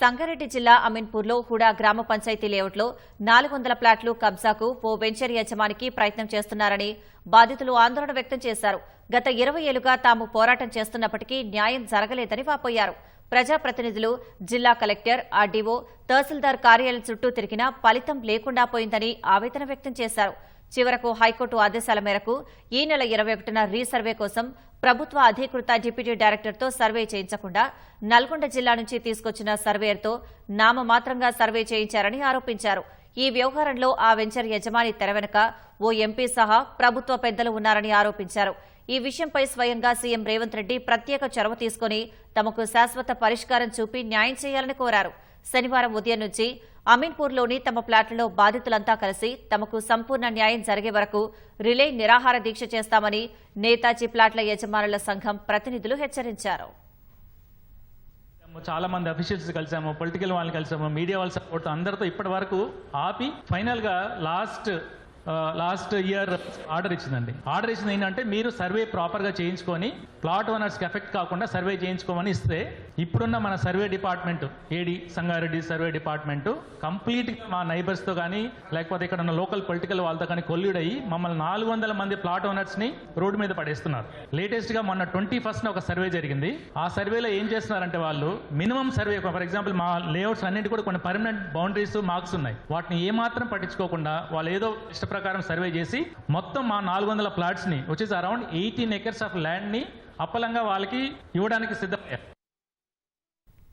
సంగారెడ్డి జిల్లా అమీన్పూర్లో హుడా గ్రామ పంచాయతీ లేఅవుట్లో నాలుగు వందల ప్లాట్లు కబ్జాకు ఓ వెంచర్ యజమానికి ప్రయత్నం చేస్తున్నారని బాధితులు ఆందోళన వ్యక్తం చేశారు. గత ఇరవై ఏళ్ళుగా తాము పోరాటం చేస్తున్నప్పటికీ న్యాయం జరగలేదని వాపోయారు. ప్రజాప్రతినిధులు జిల్లా కలెక్టర్ ఆర్డీఓ తహసీల్దార్ కార్యాలయం చుట్టూ తిరిగినా ఫలితం లేకుండా పోయిందని ఆవేదన వ్యక్తం చేశారు. చివరకు హైకోర్టు ఆదేశాల మేరకు ఈ నెల ఇరవై ఒకటిన రీసర్వే కోసం ప్రభుత్వ అధీకృత డిప్యూటీ డైరెక్టర్తో సర్వే చేయించకుండా నల్గొండ జిల్లా నుంచి తీసుకొచ్చిన సర్వేయర్తో నామమాత్రంగా సర్వే చేయించారని ఆరోపించారు. ఈ వ్యవహారంలో ఆ వెంచర్ యజమాని తెర వెనుక ఓ ఎంపీ సహా ప్రభుత్వ పెద్దలు ఉన్నారని ఆరోపించారు. ఈ విషయంపై స్వయంగా సీఎం రేవంత్ రెడ్డి ప్రత్యేక చొరవ తీసుకుని తమకు శాశ్వత పరిష్కారం చూపి న్యాయం చేయాలని కోరారు. శనివారం ఉదయం నుంచి అమీన్పూర్లోని తమ ప్లాట్లలో బాధితులంతా కలిసి తమకు సంపూర్ణ న్యాయం జరిగే వరకు రిలే నిరాహార దీక్ష చేస్తామని నేతాజీ ప్లాట్ల యజమానుల సంఘం ప్రతినిధులు హెచ్చరించారు. చాలా మంది అఫీషియల్స్ కలిసాము పొలిటికల్ వాళ్ళని కలిసాము మీడియా వాళ్ళ సపోర్ట్ అందరితో ఇప్పటి వరకు ఆపి ఫైనల్గా లాస్ట్ లాస్ట్ ఇయర్ ఆర్డర్ ఇచ్చిందండి. ఆర్డర్ ఇచ్చింది ఏంటంటే మీరు సర్వే ప్రాపర్గా చేయించుకొని ప్లాట్ ఓనర్స్కి ఎఫెక్ట్ కాకుండా సర్వే చేయించుకోమని ఇస్తే ఇప్పుడున్న మన survey department AD Sangareddy survey department complete మా నైబర్స్తో కానీ లేకపోతే ఇక్కడ ఉన్న లోకల్ పొలిటికల్ వాళ్ళతో కానీ కొల్లుడయి మమ్మల్ని నాలుగు వందల మంది ప్లాట్ ఓనర్స్ని రోడ్డు మీద పడేస్తున్నారు. లేటెస్ట్గా మొన్న ట్వంటీ ఫస్ట్ ఒక సర్వే జరిగింది. ఆ సర్వేలో ఏం చేస్తున్నారంటే వాళ్ళు మినిమం సర్వే ఫర్ ఎగ్జాంపుల్ మా లేఅవుట్స్ అన్నిటి కూడా కొన్ని పర్మనెంట్ బౌండరీస్ మార్క్స్ ఉన్నాయి. వాటిని ఏమాత్రం పట్టించుకోకుండా వాళ్ళు ఏదో ఇష్ట ప్రకారం సర్వే చేసి మొత్తం మా నాలుగు వందల ప్లాట్స్ని వచ్చేసి అరౌండ్ ఎయిటీన్ ఎకర్స్ ఆఫ్ ల్యాండ్ని అప్పలంగా వాళ్ళకి ఇవ్వడానికి సిద్ధమయ్యారు